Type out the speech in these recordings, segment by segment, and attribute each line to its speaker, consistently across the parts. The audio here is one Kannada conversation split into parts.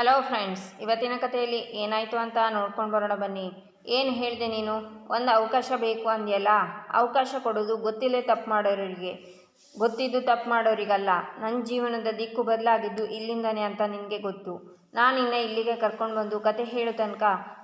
Speaker 1: ಹಲೋ ಫ್ರೆಂಡ್ಸ್ ಇವತ್ತಿನ ಕಥೆಯಲ್ಲಿ ಏನಾಯಿತು ಅಂತ ನೋಡ್ಕೊಂಡು ಬರೋಣ ಬನ್ನಿ. ಏನು ಹೇಳಿದೆ ನೀನು? ಒಂದು ಅವಕಾಶ ಬೇಕು ಅಂದ್ಯಲ್ಲ? ಅವಕಾಶ ಕೊಡೋದು ಗೊತ್ತಿಲ್ಲೇ ತಪ್ಪು ಮಾಡೋರಿಗೆ. ಗೊತ್ತಿದ್ದು ತಪ್ಪು ಮಾಡೋರಿಗಲ್ಲ. ನನ್ನ ಜೀವನದ ದಿಕ್ಕು ಬದಲಾಗಿದ್ದು ಇಲ್ಲಿಂದನೇ ಅಂತ ನಿನಗೆ ಗೊತ್ತು. ನಾನು ಇನ್ನು ಇಲ್ಲಿಗೆ ಕರ್ಕೊಂಡು ಬಂದು ಕತೆ ಹೇಳೋ ತನಕ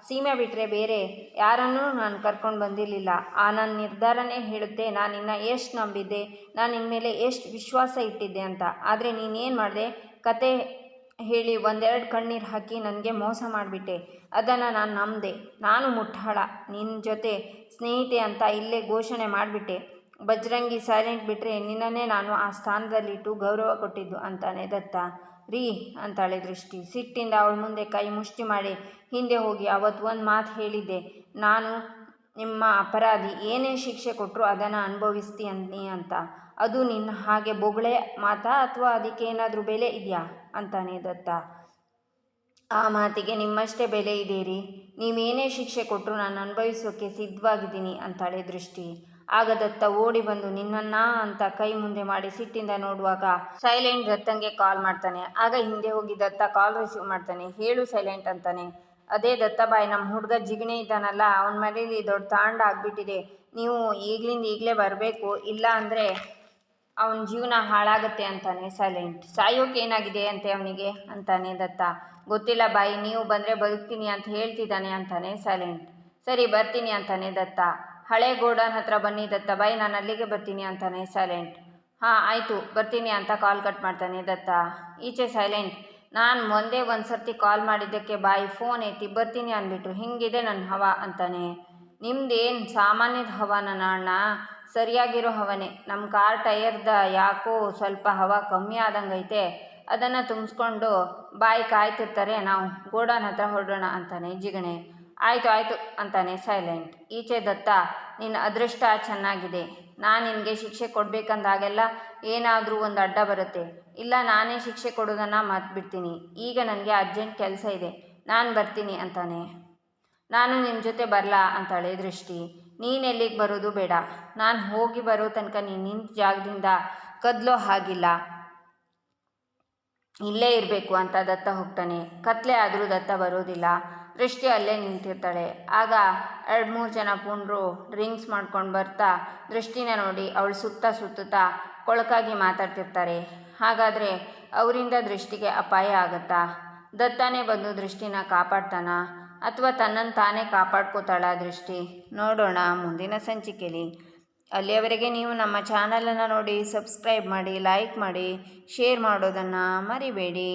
Speaker 1: ಸೀಮೆ ಬಿಟ್ಟರೆ ಬೇರೆ ಯಾರನ್ನೂ ನಾನು ಕರ್ಕೊಂಡು ಬಂದಿರಲಿಲ್ಲ. ಆ ನನ್ನ ನಿರ್ಧಾರನೇ ಹೇಳುತ್ತೆ, ನಾನು ಇನ್ನು ಎಷ್ಟು ನಂಬಿದ್ದೆ, ನಾನು ಇನ್ಮೇಲೆ ಎಷ್ಟು ವಿಶ್ವಾಸ ಇಟ್ಟಿದ್ದೆ ಅಂತ. ಆದರೆ ನೀನೇನು ಮಾಡಿದೆ? ಕತೆ ಹೇಳಿ ಒಂದೆರಡು ಕಣ್ಣೀರು ಹಾಕಿ ನನಗೆ ಮೋಸ ಮಾಡಿಬಿಟ್ಟೆ. ಅದನ್ನು ನಾನು ನಂಬಿದೆ. ನಾನು ಮುಟ್ಟಾಳ. ನಿನ್ನ ಜೊತೆ ಸ್ನೇಹಿತೆ ಅಂತ ಇಲ್ಲೇ ಘೋಷಣೆ ಮಾಡಿಬಿಟ್ಟೆ. ಬಜರಂಗಿ ಸೈಲೆಂಟ್ ಬಿಟ್ಟರೆ ನಿನ್ನನ್ನೇ ನಾನು ಆ ಸ್ಥಾನದಲ್ಲಿಟ್ಟು ಗೌರವ ಕೊಟ್ಟಿದ್ದು ಅಂತಾನೆ ದತ್ತ. ರೀ ಅಂತಾಳೆ ದೃಷ್ಟಿ. ಸಿಟ್ಟಿಂದ ಅವಳ ಮುಂದೆ ಕೈ ಮುಷ್ಟಿ ಮಾಡಿ ಹಿಂದೆ ಹೋಗಿ ಅವತ್ತು ಒಂದು ಮಾತು ಹೇಳಿದ್ದೆ. ನಾನು ನಿಮ್ಮ ಅಪರಾಧಿ ಏನೇ ಶಿಕ್ಷೆ ಕೊಟ್ಟರು ಅದನ್ನು ಅನುಭವಿಸ್ತೀನಿ ಅಂತ. ಅದು ನಿನ್ನ ಹಾಗೆ ಬೊಗಳೆ ಮಾತಾ ಅಥವಾ ಅದಕ್ಕೆ ಏನಾದರೂ ಬೆಲೆ ಇದೆಯಾ? ಅಂತಾನೆ ದತ್ತ. ಆ ಮಾತಿಗೆ ನಿಮ್ಮಷ್ಟೇ ಬೆಲೆ ಇದೆ ರೀ ನೀವೇನೇ ಶಿಕ್ಷೆ ಕೊಟ್ಟರು ನಾನು ಅನುಭವಿಸೋಕ್ಕೆ ಸಿದ್ಧವಾಗಿದ್ದೀನಿ ಅಂತಾಳೆ ದೃಷ್ಟಿ. ಆಗ ದತ್ತ ಓಡಿ ಬಂದು, ನಿನ್ನನ್ನ ಅಂತ ಕೈ ಮುಂದೆ ಮಾಡಿ ಸಿಟ್ಟಿಂದ ನೋಡುವಾಗ ಸೈಲೆಂಟ್ ದತ್ತಂಗೆ ಕಾಲ್ ಮಾಡ್ತಾನೆ. ಆಗ ಹಿಂದೆ ಹೋಗಿ ದತ್ತ ಕಾಲ್ ರಿಸೀವ್ ಮಾಡ್ತಾನೆ. ಹೇಳು ಸೈಲೆಂಟ್ ಅಂತಾನೆ. ಅದೇ ದತ್ತಬಾಯಿ ನಮ್ಮ ಹುಡುಗ ಜಿಗಣೆ ಇದ್ದಾನಲ್ಲ, ಅವನ ಮನೇಲಿ ದೊಡ್ಡ ತಾಂಡ ಆಗಿಬಿಟ್ಟಿದೆ. ನೀವು ಈಗಲಿಂದ ಈಗಲೇ ಬರಬೇಕು, ಇಲ್ಲ ಅಂದರೆ ಅವನ ಜೀವನ ಹಾಳಾಗುತ್ತೆ ಅಂತಾನೆ ಸೈಲೆಂಟ್. ಸಾಯೋಕೆ ಏನಾಗಿದೆ ಅಂತೆ ಅವನಿಗೆ? ಅಂತಾನೆ ದತ್ತ. ಗೊತ್ತಿಲ್ಲ ಬಾಯಿ, ನೀವು ಬಂದರೆ ಬದುಕ್ತೀನಿ ಅಂತ ಹೇಳ್ತಿದ್ದಾನೆ ಅಂತಾನೆ ಸೈಲೆಂಟ್. ಸರಿ, ಬರ್ತೀನಿ ಅಂತಾನೆ ದತ್ತ. ಹಳೆ ಗೋಡನ್ ಹತ್ರ ಬನ್ನಿ ದತ್ತ ಬಾಯಿ ನಾನು ಅಲ್ಲಿಗೆ ಬರ್ತೀನಿ ಅಂತಾನೆ ಸೈಲೆಂಟ್. ಹಾಂ, ಆಯಿತು, ಬರ್ತೀನಿ ಅಂತ ಕಾಲ್ ಕಟ್ ಮಾಡ್ತಾನೆ ದತ್ತ. ಈಚೆ ಸೈಲೆಂಟ್. ನಾನು ಒಂದೇ ಒಂದು ಸರ್ತಿ ಕಾಲ್ ಮಾಡಿದ್ದಕ್ಕೆ ಬಾಯಿ ಫೋನ್ ಐತಿ ಬರ್ತೀನಿ ಅಂದ್ಬಿಟ್ರು. ಹಿಂಗಿದೆ ನನ್ನ ಹವ ಅಂತಾನೆ. ನಿಮ್ದೇನು ಸಾಮಾನ್ಯದ ಹವ ನಾಣ್ಣ? ಸರಿಯಾಗಿರೋ ಹವನೇ. ನಮ್ಮ ಕಾರ್ ಟಯರ್ದ ಯಾಕೋ ಸ್ವಲ್ಪ ಹವ ಕಮ್ಮಿ ಆದಂಗೈತೆ. ಅದನ್ನು ತುಂಬಿಸ್ಕೊಂಡು ಬಾಯಿ ಕಾಯ್ತಿರ್ತಾರೆ. ನಾವು ಗೋಡನ್ ಹತ್ರ ಹೊರಡೋಣ ಅಂತಾನೆ. ಜಿಗಣೆ. ಆಯಿತು ಆಯಿತು ಅಂತಾನೆ ಸೈಲೆಂಟ್. ಈಚೆ ದತ್ತ ನಿನ್ನ ಅದೃಷ್ಟ ಚೆನ್ನಾಗಿದೆ. ನಾನು ನಿನಗೆ ಶಿಕ್ಷೆ ಕೊಡಬೇಕಂದಾಗೆಲ್ಲ ಏನಾದರೂ ಒಂದು ಅಡ್ಡ ಬರುತ್ತೆ. ಇಲ್ಲ, ನಾನೇ ಶಿಕ್ಷೆ ಕೊಡೋದನ್ನು ಮರ್ತ್ಬಿಡ್ತೀನಿ. ಈಗ ನನಗೆ ಅರ್ಜೆಂಟ್ ಕೆಲಸ ಇದೆ. ನಾನು ಬರ್ತೀನಿ ಅಂತಾನೆ. ನಾನು ನಿಮ್ಮ ಜೊತೆ ಬರಲಾ ಅಂತಾಳೆ ದೃಷ್ಟಿ. ನೀನು ಎಲ್ಲಿಗೆ ಬರೋದು ಬೇಡ. ನಾನು ಹೋಗಿ ಬರೋ ತನಕ ನೀನು ನಿಂತ ಜಾಗದಿಂದ ಕದಲೋ ಹಾಗಿಲ್ಲ. ಇಲ್ಲೇ ಇರಬೇಕು ಅಂತ ದತ್ತ ಹೋಗ್ತಾನೆ. ಕತ್ಲೆ ಆದರೂ ದತ್ತ ಬರೋದಿಲ್ಲ. ದೃಷ್ಟಿ ಅಲ್ಲೇ ನಿಂತಿರ್ತಾಳೆ. ಆಗ ಎರಡು ಮೂರು ಜನ ಪುಂಡ್ರು ಡ್ರಿಂಕ್ಸ್ ಮಾಡ್ಕೊಂಡು ಬರ್ತಾ ದೃಷ್ಟಿನ ನೋಡಿ ಅವಳು ಸುತ್ತ ಸುತ್ತುತ್ತಾ ಕೊಳಕಾಗಿ ಮಾತಾಡ್ತಿರ್ತಾರೆ. ಹಾಗಾದರೆ ಅವರಿಂದ ದೃಷ್ಟಿಗೆ ಅಪಾಯ ಆಗುತ್ತಾ? ದತ್ತಾನೇ ಬಂದು ದೃಷ್ಟಿನ ಕಾಪಾಡ್ತಾನ? ಅಥವಾ ತನ್ನನ್ನು ತಾನೇ ಕಾಪಾಡ್ಕೋತಾಳ ದೃಷ್ಟಿ? ನೋಡೋಣ, ಮುಂದಿನ ಸಂಚಿಕೆಯಲ್ಲಿ ಅಲ್ಲಿಯವರೆಗೆ ನೀವು ನಮ್ಮ ಚಾನಲನ್ನು ನೋಡಿ ಸಬ್ಸ್ಕ್ರೈಬ್ ಮಾಡಿ, ಲೈಕ್ ಮಾಡಿ, ಶೇರ್ ಮಾಡೋದನ್ನು ಮರಿಬೇಡಿ.